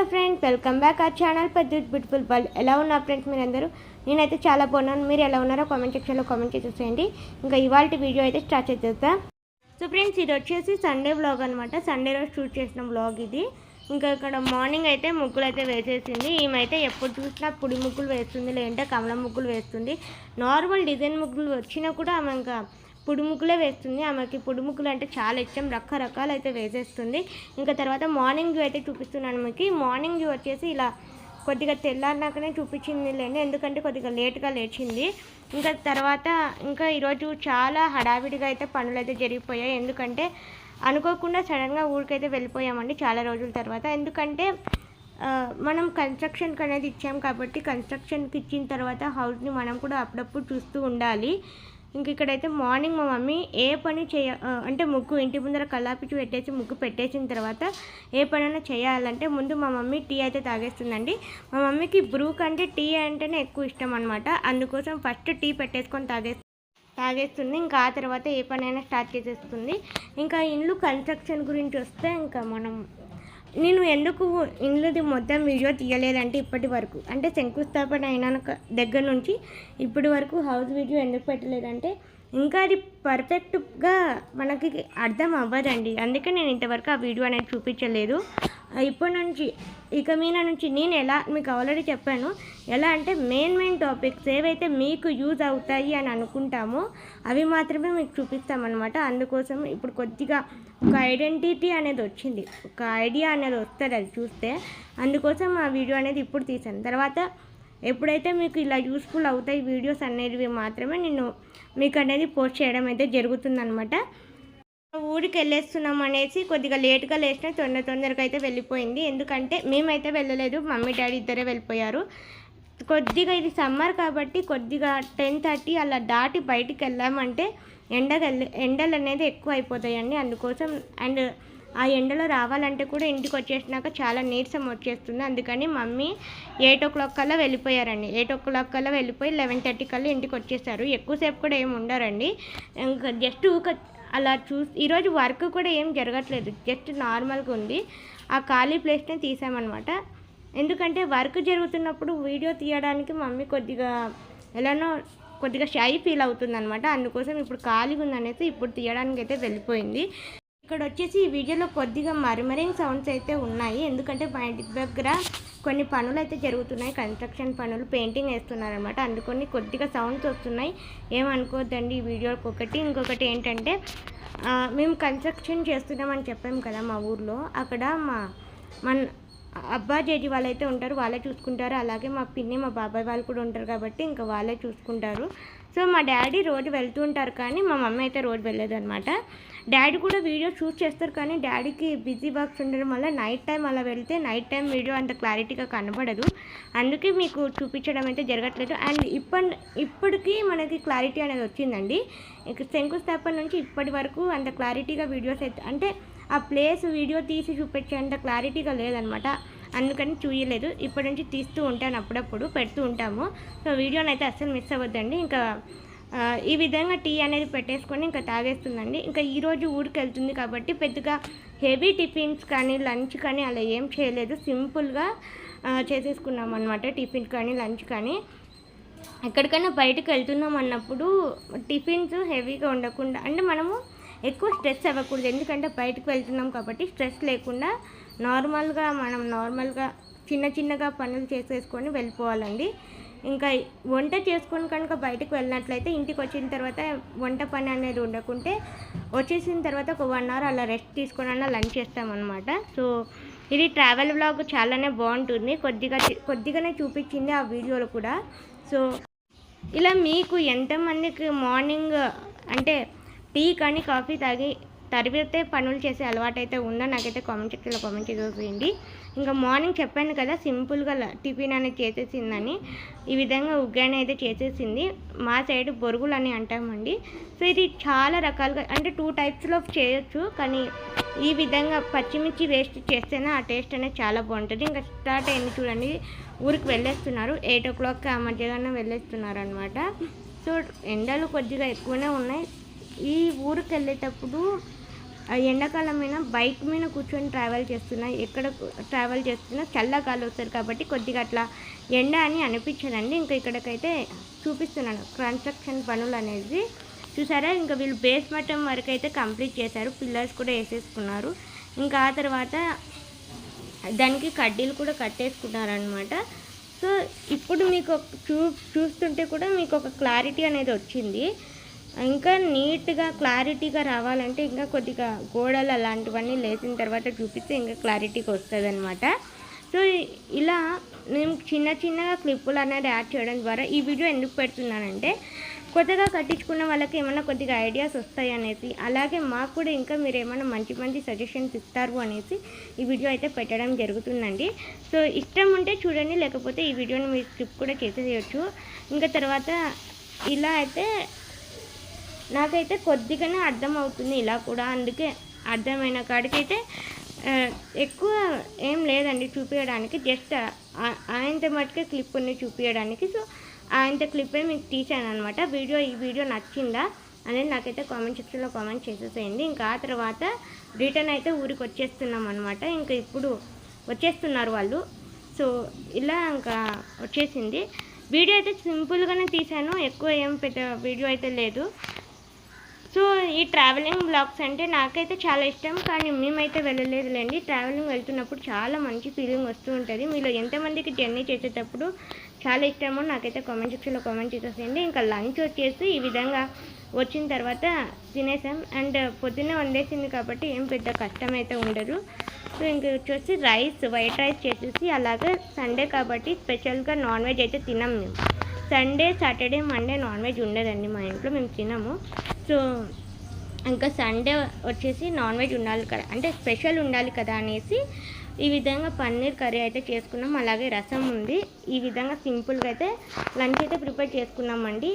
Hello friends welcome back our channel పెద్ద beautiful world. ఎలా ఉన్నారు ఫ్రెండ్స్ మీరు అందరూ నేనైతే చాలా బాగున్నాను. మీరు ఎలా ఉన్నారో కామెంట్ సెక్షన్లో కామెంట్ చేసేసేయండి ఇంకా ఇవాళ వీడియో అయితే స్టార్ట్ చేసేస్తా సో ఫ్రెండ్స్ ఇది వచ్చేసి సండే వ్లాగ్ అనమాట సండే రోజు షూట్ చేసిన వ్లాగ్ ఇది. ఇంకా ఇక్కడ మార్నింగ్ అయితే ముగ్గులు అయితే వేసేసింది. ఈమెయితే ఎప్పుడు చూసినా పుడి ముగ్గులు వేస్తుంది లేదంటే కమల ముగ్గులు వేస్తుంది. నార్మల్ డిజైన్ ముగ్గులు వచ్చినా కూడా ఆమె ఇంకా పుడుముకులే వేస్తుంది. ఆమెకి పుడుముకులు అంటే చాలా ఇష్టం. రకరకాలు అయితే వేసేస్తుంది. ఇంకా తర్వాత మార్నింగ్ వ్యూ అయితే చూపిస్తున్నాను ఆమెకి మార్నింగ్ వ్యూ వచ్చేసి ఇలా కొద్దిగా తెల్లారినాకనే చూపించింది లేండి. ఎందుకంటే కొద్దిగా లేట్గా లేచింది. ఇంకా తర్వాత ఇంకా ఈరోజు చాలా హడావిడిగా అయితే పనులు అయితే జరిగిపోయాయి. ఎందుకంటే అనుకోకుండా సడన్గా ఊరికైతే వెళ్ళిపోయామండి చాలా రోజుల తర్వాత. ఎందుకంటే మనం కన్స్ట్రక్షన్కి అనేది ఇచ్చాం కాబట్టి కన్స్ట్రక్షన్కి ఇచ్చిన తర్వాత హౌస్ని మనం కూడా అప్పుడప్పుడు చూస్తూ ఉండాలి. ఇంక ఇక్కడైతే మార్నింగ్ మా మమ్మీ ఏ పని చేయ అంటే ముగ్గు ఇంటి ముందర కల్లాపిచ్చి పెట్టేసి ముగ్గు పెట్టేసిన తర్వాత ఏ పనైనా చేయాలంటే ముందు మా మమ్మీ టీ అయితే తాగేస్తుందండి. మా మమ్మీకి బ్రూ కంటే టీ అంటేనే ఎక్కువ ఇష్టం అనమాట అందుకోసం ఫస్ట్ టీ పెట్టేసుకొని తాగే తాగేస్తుంది. ఇంకా ఆ తర్వాత ఏ పనైనా స్టార్ట్ చేసేస్తుంది. ఇంకా ఇల్లు కన్స్ట్రక్షన్ గురించి వస్తే ఇంకా మనం నేను ఎందుకు ఇల్లుది మొత్తం వీడియో తీయలేదంటే ఇప్పటి వరకు? అంటే శంకుస్థాపన అయిన దగ్గర నుంచి ఇప్పటి వరకు హౌస్ వీడియో ఎందుకు పెట్టలేదంటే ఇంకా అది పర్ఫెక్ట్గా మనకి అర్థం అవ్వదండి. అందుకే నేను ఇంతవరకు ఆ వీడియో అనేది చూపించలేదు. ఇప్పటి నుంచి ఇక మీద నుంచి నేను ఎలా మీకు ఆల్రెడీ చెప్పాను ఎలా అంటే మెయిన్ మెయిన్ టాపిక్స్ ఏవైతే మీకు యూజ్ అవుతాయి అని అనుకుంటామో అవి మాత్రమే మీకు చూపిస్తామన్నమాట. అందుకోసం ఇప్పుడు కొద్దిగా ఒక ఐడెంటిటీ అనేది వచ్చింది. ఒక ఐడియా అనేది వస్తుంది అది చూస్తే. అందుకోసం ఆ వీడియో అనేది ఇప్పుడు తీసాను. తర్వాత ఎప్పుడైతే మీకు ఇలా యూస్ఫుల్ అవుతాయి వీడియోస్ అనేవి మాత్రమే నేను మీకు అనేది పోస్ట్ చేయడం అయితే జరుగుతుందనమాట ఊరికి వెళ్ళేస్తున్నాం అనేసి కొద్దిగా లేట్గా లేచిన తొందర తొందరగా అయితే వెళ్ళిపోయింది. ఎందుకంటే మేమైతే వెళ్ళలేదు. మమ్మీ డాడీ ఇద్దరే వెళ్ళిపోయారు. కొద్దిగా ఇది సమ్మర్ కాబట్టి కొద్దిగా టెన్ థర్టీ అలా దాటి బయటికి వెళ్ళామంటే ఎండగా ఎండలు అనేది ఎక్కువ అయిపోతాయండి అందుకోసం అండ్ ఆ ఎండలో రావాలంటే కూడా ఇంటికి వచ్చేసినాక చాలా నీరసం వచ్చేస్తుంది. అందుకని మమ్మీ ఎయిట్ ఓ క్లాక్ కల్లా వెళ్ళిపోయారండి. ఎయిట్ ఓ క్లాక్ కల్లా వెళ్ళిపోయి లెవెన్ థర్టీ కల్లా ఇంటికి వచ్చేసారు. ఎక్కువసేపు కూడా ఏమి ఉండరండి. ఇంకా జస్ట్ అలా చూసి ఈరోజు వర్క్ కూడా ఏం జరగట్లేదు. జస్ట్ నార్మల్గా ఉంది. ఆ ఖాళీ ప్లేస్నే తీసామన్నమాట. ఎందుకంటే వర్క్ జరుగుతున్నప్పుడు వీడియో తీయడానికి మమ్మీ కొద్దిగా ఎలానో కొద్దిగా షై ఫీల్ అవుతుంది అనమాట అందుకోసం ఇప్పుడు ఖాళీగా ఉందనేసి ఇప్పుడు తీయడానికి అయితే వెళ్ళిపోయింది. ఇక్కడ వచ్చేసి ఈ వీడియోలో కొద్దిగా మరిమరింగ్ సౌండ్స్ అయితే ఉన్నాయి. ఎందుకంటే మా ఇంటి దగ్గర కొన్ని పనులు అయితే జరుగుతున్నాయి. కన్స్ట్రక్షన్ పనులు పెయింటింగ్ వేస్తున్నారనమాట అందుకని కొద్దిగా సౌండ్స్ వస్తున్నాయి. ఏమనుకోవద్దండి ఈ వీడియోకి ఒకటి. ఇంకొకటి ఏంటంటే మేము కన్స్ట్రక్షన్ చేస్తున్నామని చెప్పాం కదా మా ఊర్లో. అక్కడ మా మన అబ్బా జేజీ వాళ్ళైతే ఉంటారు. వాళ్ళే చూసుకుంటారు. అలాగే మా పిన్ని మా బాబాయ్ వాళ్ళు కూడా ఉంటారు కాబట్టి ఇంకా వాళ్ళే చూసుకుంటారు. సో మా డాడీ రోజు వెళ్తూ ఉంటారు కానీ మా మమ్మీ అయితే రోజు వెళ్ళదు అనమాట డాడీ కూడా వీడియో షూట్ చేస్తారు కానీ డాడీకి బిజీ వర్క్స్ ఉండడం వల్ల నైట్ టైం అలా వెళ్తే నైట్ టైం వీడియో అంత క్లారిటీగా కనబడదు. అందుకే మీకు చూపించడం అయితే జరగట్లేదు. అండ్ ఇప్పటి ఇప్పటికీ మనకి క్లారిటీ అనేది వచ్చిందండి. ఇక శంకుస్థాపన నుంచి ఇప్పటి వరకు అంత క్లారిటీగా వీడియోస్ అయితే అంటే ఆ ప్లేస్ వీడియో తీసి చూపించేంత క్లారిటీగా లేదనమాట అందుకని చూయలేదు. ఇప్పటి నుంచి తీస్తూ ఉంటాను అప్పుడప్పుడు పెడుతూ ఉంటాము. సో వీడియోని అయితే అస్సలు మిస్ అవ్వద్దండి. ఇంకా ఈ విధంగా టీ అనేది పెట్టేసుకొని ఇంకా తాగేస్తుందండి. ఇంకా ఈరోజు ఊరికి వెళ్తుంది కాబట్టి పెద్దగా హెవీ టిఫిన్స్ కానీ లంచ్ కానీ అలా ఏం చేయలేదు. సింపుల్గా చేసేసుకున్నాం అనమాట టిఫిన్ కానీ లంచ్ కానీ. ఎక్కడికైనా బయటకు వెళ్తున్నాం అన్నప్పుడు టిఫిన్స్ హెవీగా ఉండకుండా అంటే మనము ఎక్కువ స్ట్రెస్ అవ్వకూడదు. ఎందుకంటే బయటకు వెళ్తున్నాం కాబట్టి స్ట్రెస్ లేకుండా నార్మల్గా మనం నార్మల్గా చిన్న చిన్నగా పనులు చేసేసుకొని వెళ్ళిపోవాలండి. ఇంకా వంట చేసుకొని కనుక బయటకు వెళ్ళినట్లయితే ఇంటికి వచ్చిన తర్వాత వంట పని అనేది ఉండకుంటే వచ్చేసిన తర్వాత ఒక వన్ అవర్ అలా రెస్ట్ తీసుకొని అన్న లంచ్ చేస్తామన్నమాట. సో ఇది ట్రావెల్ బ్లాగ్ చాలానే బాగుంటుంది. కొద్దిగా కొద్దిగానే చూపించింది ఆ వీడియోలో కూడా. సో ఇలా మీకు ఎంతమందికి మార్నింగ్ అంటే టీ కానీ కాఫీ తాగి తరివితే పనులు చేసే అలవాటు అయితే ఉందో నాకైతే కామెంట్ సెక్షన్లో కామెంట్ చేసేయండి. ఇంకా మార్నింగ్ చెప్పాను కదా సింపుల్గా టిఫిన్ అనేది చేసేసిందని. ఈ విధంగా ఉగ్గాని అయితే చేసేసింది. మా సైడ్ బొరుగులు అని అంటామండి. సో ఇది చాలా రకాలుగా అంటే టూ టైప్స్లో చేయొచ్చు కానీ ఈ విధంగా పచ్చిమిర్చి వేస్ట్ చేస్తేనే ఆ టేస్ట్ అనేది చాలా బాగుంటుంది. ఇంకా స్టార్ట్ అయింది చూడండి. ఊరికి వెళ్ళేస్తున్నారు. ఎయిట్ ఓ క్లాక్ ఆ మధ్యాహ్నం వెళ్ళేస్తున్నారు అనమాట సో ఎండలు కొద్దిగా ఎక్కువనే ఉన్నాయి. ఈ ఊరికి వెళ్ళేటప్పుడు ఆ ఎండాకాలం మీద బైక్ మీద కూర్చొని ట్రావెల్ చేస్తున్నా ఎక్కడ ట్రావెల్ చేస్తున్నా చల్లగాలి వస్తుంది కాబట్టి కొద్దిగా అట్లా ఎండ అని అనిపించదండి. ఇంకా ఇక్కడికైతే చూపిస్తున్నాను. కన్స్ట్రక్షన్ పనులు అనేది చూసారా? ఇంకా వీళ్ళు బేస్ మట్టం వరకు అయితే కంప్లీట్ చేశారు. పిల్లర్స్ కూడా వేసేసుకున్నారు. ఇంకా ఆ తర్వాత దానికి కడ్డీలు కూడా కట్టేసుకున్నారనమాట సో ఇప్పుడు మీకు చూ చూస్తుంటే కూడా మీకు ఒక క్లారిటీ అనేది వచ్చింది. ఇంకా నీట్గా క్లారిటీగా రావాలంటే ఇంకా కొద్దిగా గోడలు అలాంటివన్నీ లేచిన తర్వాత చూపిస్తే ఇంకా క్లారిటీగా వస్తుంది అనమాట సో ఇలా నేను చిన్న చిన్నగా క్లిప్పులు అనేది యాడ్ చేయడం ద్వారా ఈ వీడియో ఎందుకు పెడుతున్నానంటే కొత్తగా కట్టించుకున్న వాళ్ళకి ఏమైనా కొద్దిగా ఐడియాస్ వస్తాయి అనేసి అలాగే మాకు కూడా ఇంకా మీరు ఏమైనా మంచి మంచి సజెషన్స్ ఇస్తారు అనేసి ఈ వీడియో అయితే పెట్టడం జరుగుతుందండి. సో ఇష్టం ఉంటే చూడండి లేకపోతే ఈ వీడియోని మీరు స్కిప్ కూడా చేసేయచ్చు. ఇంకా తర్వాత ఇలా అయితే నాకైతే కొద్దిగానే అర్థం అవుతుంది ఇలా కూడా. అందుకే అర్థమైన కాడికైతే ఎక్కువ ఏం లేదండి చూపించడానికి జస్ట్ ఆయనతో మటుకే క్లిప్ ఉంది చూపించడానికి సో ఆయనతో క్లిప్పే మీకు తీసాను అనమాట వీడియో ఈ వీడియో నచ్చిందా అనేది నాకైతే కామెంట్ సెక్షన్లో కామెంట్ చేసేసేయండి. ఇంకా ఆ తర్వాత రిటర్న్ అయితే ఊరికి వచ్చేస్తున్నాం అనమాట ఇంకా ఇప్పుడు వచ్చేస్తున్నారు వాళ్ళు. సో ఇలా ఇంకా వచ్చేసింది. వీడియో అయితే సింపుల్గానే తీసాను. ఎక్కువ ఏం పెద్ద వీడియో అయితే లేదు. సో ఈ ట్రావెలింగ్ బ్లాగ్స్ అంటే నాకైతే చాలా ఇష్టం. కానీ మేమైతే వెళ్ళలేదులేండి. ట్రావెలింగ్ వెళ్తున్నప్పుడు చాలా మంచి ఫీలింగ్ వస్తూ ఉంటుంది. మీలో ఎంతమందికి జర్నీ చేసేటప్పుడు చాలా ఇష్టమో నాకైతే కామెంట్ సెక్షన్లో కామెంట్ చేసేసేయండి ఇంకా లంచ్ వచ్చేసి ఈ విధంగా వచ్చిన తర్వాత తినేసాం. అండ్ పొద్దున్నే వండేసింది కాబట్టి ఏం పెద్ద కష్టం అయితే ఉండదు. సో ఇంక వచ్చేసి రైస్ వైట్ రైస్ చేసేసి అలాగే సండే కాబట్టి స్పెషల్గా నాన్ వెజ్ అయితే తినాం మేము. Sunday Saturday Monday non veg ఉండదండి మా ఇంట్లో. మేము తినము. సో ఇంకా సండే వచ్చేసి నాన్ వెజ్ ఉండాలి కదా అంటే స్పెషల్ ఉండాలి కదా అనేసి ఈ విధంగా పన్నీర్ కర్రీ అయితే చేసుకున్నాం అలాగే రసం ఉంది. ఈ విధంగా సింపుల్గా అయితే లంచ్ అయితే ప్రిపేర్ చేసుకున్నామండి.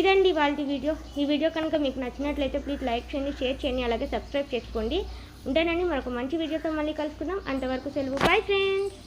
ఇదండి వాళ్ళ వీడియో. ఈ వీడియో కనుక మీకు నచ్చినట్లయితే ప్లీజ్ లైక్ చేయండి షేర్ చేయండి అలాగే సబ్స్క్రైబ్ చేసుకోండి. ఉంటానండి మరొక మంచి వీడియోతో మళ్ళీ కలుసుకుందాం. అంతవరకు సెలవు. Bye friends!